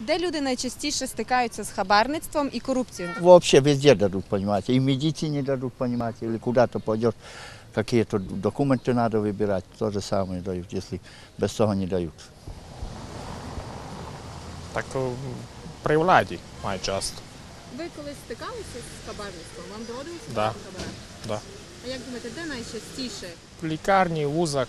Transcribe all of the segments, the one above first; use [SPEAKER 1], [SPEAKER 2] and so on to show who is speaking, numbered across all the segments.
[SPEAKER 1] Де люди найчастіше стикаються з хабарництвом і корупцією?
[SPEAKER 2] Вообще везде дадут, понимаете. И в медицине дадут, понимаете, или куда-то пойдешь, какие-то документы надо выбирать, то же самое дают, если без того не дают.
[SPEAKER 3] Так о, при владі має часто.
[SPEAKER 1] Ви колись стикалися з хабарництвом? Вам доводилося
[SPEAKER 3] Да.
[SPEAKER 1] брати хабара?
[SPEAKER 3] Да.
[SPEAKER 1] А як думаєте, де найчастіше?
[SPEAKER 3] В лікарні, в вузах.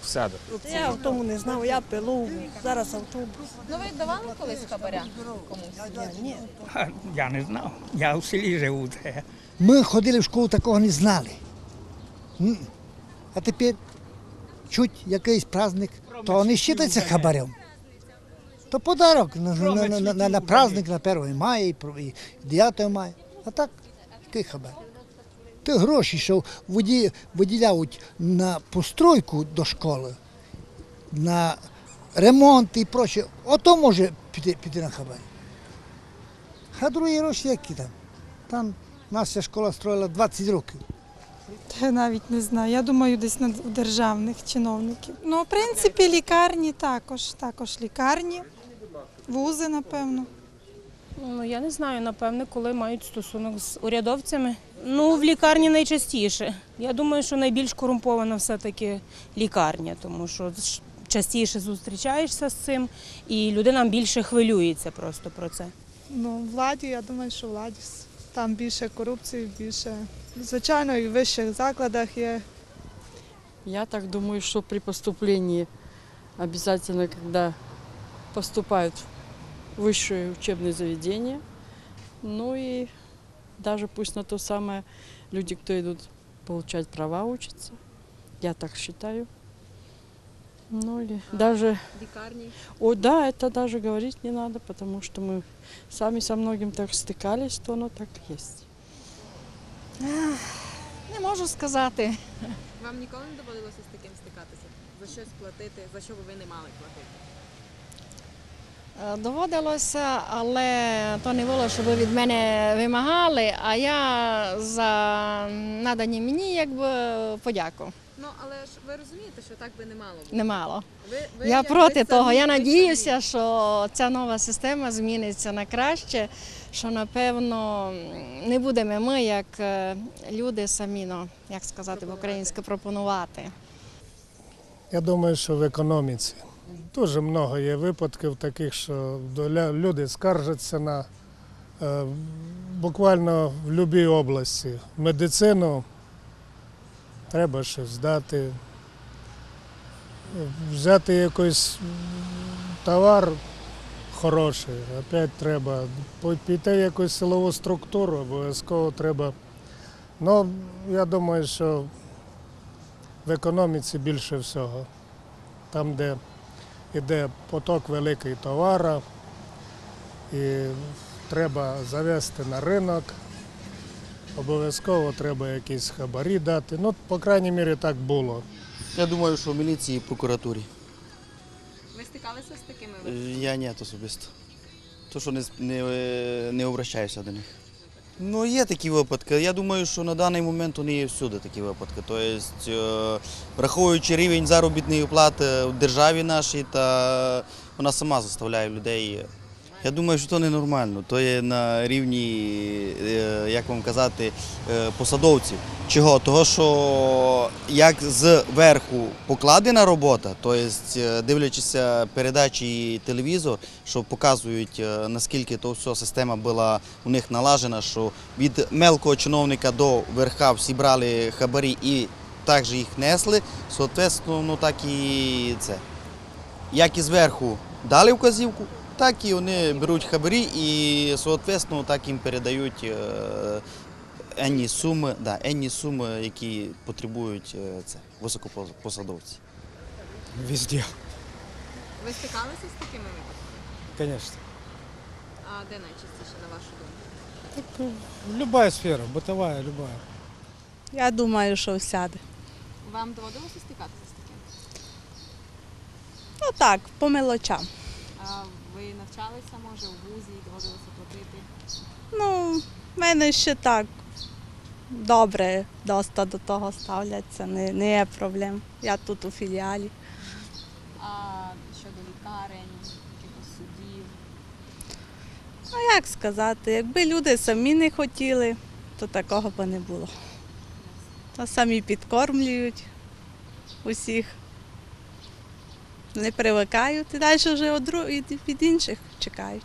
[SPEAKER 4] Я в тому не знав, я пилу, зараз автобус.
[SPEAKER 1] Ну ви давали колись хабаря комусь?
[SPEAKER 4] Я ні.
[SPEAKER 5] Я не знав. Я в селі живу.
[SPEAKER 6] Ми ходили в школу, такого не знали. А тепер чуть якийсь праздник, то не вважається хабарем. То подарок на, на, на, на, на праздник на 1 мая і 9 мая. А так, який хабар? Ті гроші, що воді- виділяють на постройку до школи, на ремонт і проще, ото може піти, піти на хабар. А другі гроші які там? Там наша школа строїла 20 років.
[SPEAKER 7] Я навіть не знаю. Я думаю, десь на державних чиновників. Ну, в принципі, лікарні також. Також лікарні, вузи, напевно.
[SPEAKER 8] Ну, я не знаю, напевне, коли мають стосунок з урядовцями. Ну, в лікарні найчастіше. Я думаю, що найбільш корумпована все-таки лікарня, тому що частіше зустрічаєшся з цим, і людина більше хвилюється просто про це.
[SPEAKER 9] Ну, владі, я думаю, що владі. Там більше корупції, більше. Звичайно, і в вищих закладах є.
[SPEAKER 10] Я так думаю, что при поступлении обязательно, когда поступают в высшее учебное заведение, ну и даже пусть на то самое люди, кто идут получать права, учатся. Я так считаю. Ну или даже...
[SPEAKER 1] Лікарні.
[SPEAKER 10] О, да, это даже говорить не надо, потому что мы сами со многим так стыкались, то оно так есть.
[SPEAKER 4] Не можу сказати.
[SPEAKER 1] Вам ніколи не доводилося з таким стикатися? За щось платити, за що би ви не мали платити?
[SPEAKER 4] Е, Доводилося, але то не було, щоб від мене вимагали, а я за надані мені якби подяку.
[SPEAKER 1] Ну, але ж ви розумієте, що так би не мало бути.
[SPEAKER 4] Немало.
[SPEAKER 1] Ви, ви
[SPEAKER 4] Я проти того. Я
[SPEAKER 1] ви
[SPEAKER 4] надіюся, що ця нова система зміниться на краще, що напевно не будемо ми, як е, люди самі, ну, як сказати по-українськи, пропонувати.
[SPEAKER 11] Я думаю, що в економіці. Дуже багато є випадків таких, що люди скаржаться на е, буквально в будь-якій області. Медицину треба щось здати, взяти якийсь товар хороший, опять треба піти в якусь силову структуру, обов'язково треба. Ну, я думаю, що в економіці більше всього. Там, де йде поток великий товару, і треба завести на ринок, обов'язково треба якісь хабарі дати. Ну, по крайній мірі, так було.
[SPEAKER 12] Я думаю, що в міліції і прокуратурі.
[SPEAKER 1] Ви стикалися з такими
[SPEAKER 12] Е. Я ні особисто. То, що не, не, е, не обращаюся до них. Ну, є такі випадки. Я думаю, що на даний момент вони є всюди такі випадки. Тобто, е, враховуючи рівень заробітної плати в державі нашій, та вона сама заставляє людей. Я думаю, що це ненормально. То є на рівні, е, як вам казати, е, посадовців. Чого? Того, що як зверху покладена робота, тобто дивлячися передачі і телевізор, що показують, е, наскільки то все система була у них налажена, що від мелкого чиновника до верха всі брали хабарі і також їх несли, соответственно, ну так і це. Як і зверху дали вказівку, так і вони беруть хабарі і, соответственно, так їм передають е, енні суми, да, енні суми, які потребують е, це, високопосадовці.
[SPEAKER 5] Везде,
[SPEAKER 1] Ви стикалися з такими випадками?
[SPEAKER 5] конечно.
[SPEAKER 1] А де найчастіше, на вашу думку?
[SPEAKER 5] Любая сфера, бытовая, любая.
[SPEAKER 9] Я думаю, що всяде.
[SPEAKER 1] Вам доводилося стикатися з таким?
[SPEAKER 9] Ну так, по мелочам.
[SPEAKER 1] А ви навчалися, може, у вузі, доводилося платити?
[SPEAKER 9] Ну, в мене ще так добре доста до того ставляться, не, не є проблем. Я тут у філіалі.
[SPEAKER 1] А щодо лікарень, якихось судів?
[SPEAKER 9] як сказати, якби люди самі не хотіли, то такого б не було. То самі підкормлюють усіх. Не привикають і далі вже від інших чекають.